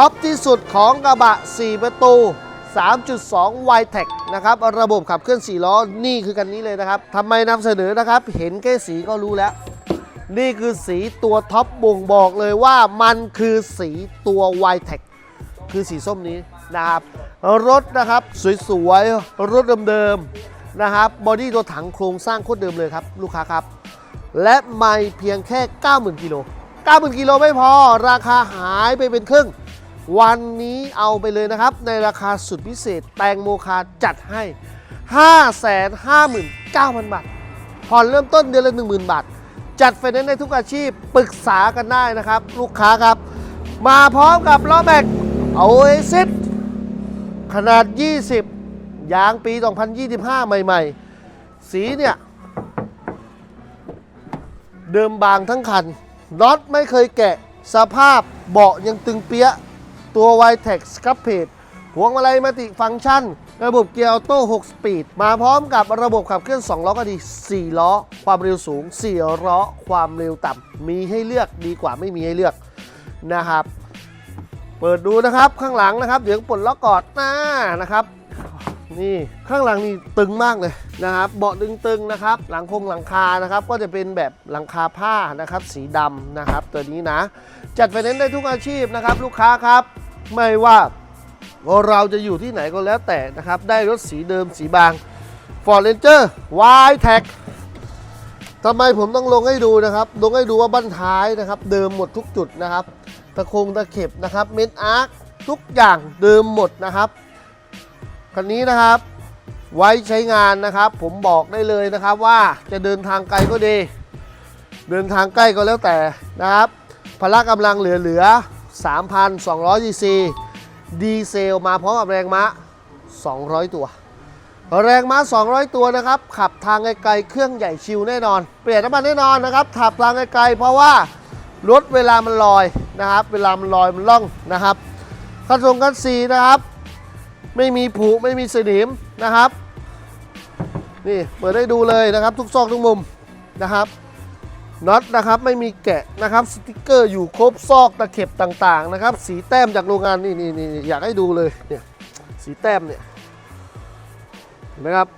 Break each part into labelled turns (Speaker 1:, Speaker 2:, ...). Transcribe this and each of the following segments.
Speaker 1: ท็อปที่สุดของกระบะ 4 ประตู 3.2 y t e c นะครับ ระบบขับเคลื่อน 4 ล้อ นี่คือกันนี้เลยนะครับทำไมนำเสนอนะครับ เห็นแค่สีก็รู้แล้ว นี่คือสีตัวท็อปบ่งบอกเลยว่ามันคือสีตัว y t e c คือสีส้มนี้นะครับ รถนะครับสวยๆ รถเดิมๆนะครับบอดี้ตัวถังโครงสร้างโคตรเดิมเลยครับ ลูกค้าครับ และไม่เพียงแค่ 90,000กิโล90,000กิโลไม่พอ ราคาหายไปเป็นครึ่ง วันนี้เอาไปเลยนะครับ ในราคาสุดพิเศษ แตงโมคาจัดให้ 559,000 บาทผ่อนเริ่มต้นเดือนละ 10,000 บาท จัดไฟแนนซ์ได้ทุกอาชีพปรึกษากันได้นะครับ ลูกค้าครับ มาพร้อมกับล้อแม็กโอเอซิสขนาด 20 ยางปี 2025 ใหม่ๆ สีเนี่ย เดิมบางทั้งคันน็อตไม่เคยแกะสภาพเบาะยังตึงเปี้ยะ ตัว y t e c สครับเพจพวงมาลัยมัติฟังก์ชัน ระบบเกียร์ออโต้6สปีด มาพร้อมกับระบบขับเคลื่อน 2 ล้อก็ดี 4 ล้อ ความเร็วสูง 4 ล้อ ความเร็วต่ำ มีให้เลือกดีกว่าไม่มีให้เลือกนะครับ เปิดดูนะครับข้างหลังนะครับ เดี๋ยวปลดล็อกกอดหน้านะครับ นี่ข้างหลังนี่ตึงมากเลยนะครับเบาะตึงๆนะครับ หลังคงหลังคานะครับ ก็จะเป็นแบบหลังคาผ้านะครับ สีดำนะครับ ตัวนี้นะ จัดไฟแนนซ์ได้ทุกอาชีพนะครับ ลูกค้าครับ ไม่ว่าเราจะอยู่ที่ไหนก็แล้วแต่นะครับ ได้รถสีเดิมสีบาง Ford Ranger y t e c ทำไมผมต้องลงให้ดูนะครับ ลงให้ดูว่าบั้นท้ายนะครับ เดิมหมดทุกจุดนะครับ ตะคงตะเข็บนะครับ เมนอาร์คทุกอย่างเดิมหมดนะครับคันนี้นะครับ ไว้ใช้งานนะครับ ผมบอกได้เลยนะครับว่าจะเดินทางไกลก็ดี เดินทางใกล้ก็แล้วแต่นะครับพละกำลังเหลือๆ 3,200 cc ดีเซลมาพร้อมกับแรงม้า 200 ตัว แรงม้า 200 ตัวนะครับ ขับทางไกลๆเครื่องใหญ่ชิวแน่นอน เปลี่ยนน้ำมันแน่นอนนะครับ ขับทางไกลๆเพราะว่ารถเวลามันลอยนะครับ เวลามันลอยมันล่องนะครับคันทรงคันซีนะครับ ไม่มีผุไม่มีสนิมนะครับ นี่เปิดให้ดูเลยนะครับ ทุกซอกทุกมุมนะครับ น็อตนะครับไม่มีแกะนะครับสติกเกอร์อยู่ครบซอกตะเข็บต่างๆนะครับ สีแต้มจากโรงงานนี่นี่นี่อยากให้ดูเลยเนี่ยสีแต้มเนี่ยเห็นไหมครับ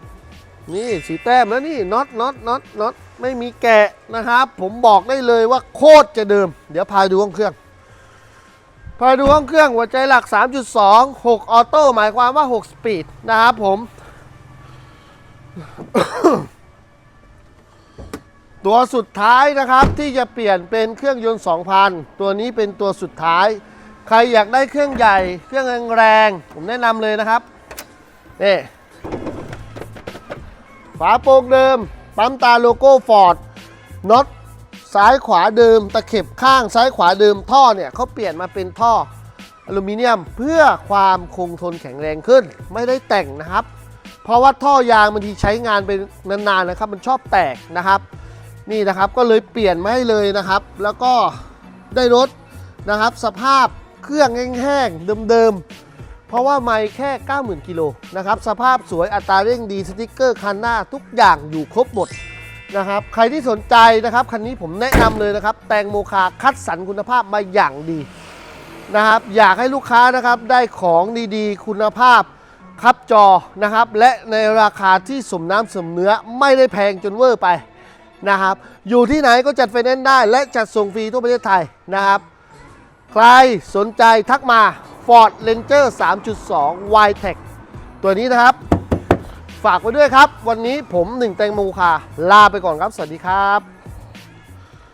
Speaker 1: นี่สีแต้มแล้วนี่น็อตน็อตน็อตน็อตไม่มีแกะนะครับ ผมบอกได้เลยว่าโคตรจะเดิม เดี๋ยวพาดูห้องเครื่องพาดูห้องเครื่องหัวใจหลัก 3.2 6 ออโต้หมายความว่า 6 สปีดนะครับผม ตัวสุดท้ายนะครับที่จะเปลี่ยนเป็นเครื่องยนต์ 2,000 ตัวนี้เป็นตัวสุดท้าย ใครอยากได้เครื่องใหญ่ เครื่องแรงๆผมแนะนำเลยนะครับนี่ฝาโปร่งเดิม ปั๊มตาโลโก้ฟอร์ดน็อตซ้ายขวาเดิม ตะเข็บข้างซ้ายขวาเดิมท่อเนี่ยเขาเปลี่ยนมาเป็นท่ออลูมิเนียมเพื่อความคงทนแข็งแรงขึ้น ไม่ได้แต่งนะครับ เพราะว่าท่อยางบางทีใช้งานไปนานๆนะครับ มันชอบแตกนะครับ นี่นะครับก็เลยเปลี่ยนมาให้เลยนะครับ แล้วก็ได้รถนะครับ สภาพเครื่องแห้งๆเดิมๆเพราะว่าไม่แค่ 90,000กิโลนะครับสภาพสวยอัตราเร่งดีสติกเกอร์คันหน้าทุกอย่างอยู่ครบหมดนะครับใครที่สนใจนะครับคันนี้ผมแนะนำเลยนะครับ แตงโมคาคัดสรรคุณภาพมาอย่างดีนะครับ อยากให้ลูกค้านะครับได้ของดีๆ คุณภาพครับจอนะครับ และในราคาที่สมน้ำสมเนื้อไม่ได้แพงจนเวอร์ไป นะครับ อยู่ที่ไหนก็จัดไฟแนนซ์ได้ และจัดส่งฟรีทั่วประเทศไทยนะครับ ใครสนใจทักมา Ford Ranger 3.2 y t e c ตัวนี้นะครับ ฝากไว้ด้วยครับ วันนี้ผมหนึ่งแตงโมคาลาไปก่อนครับ สวัสดีครับ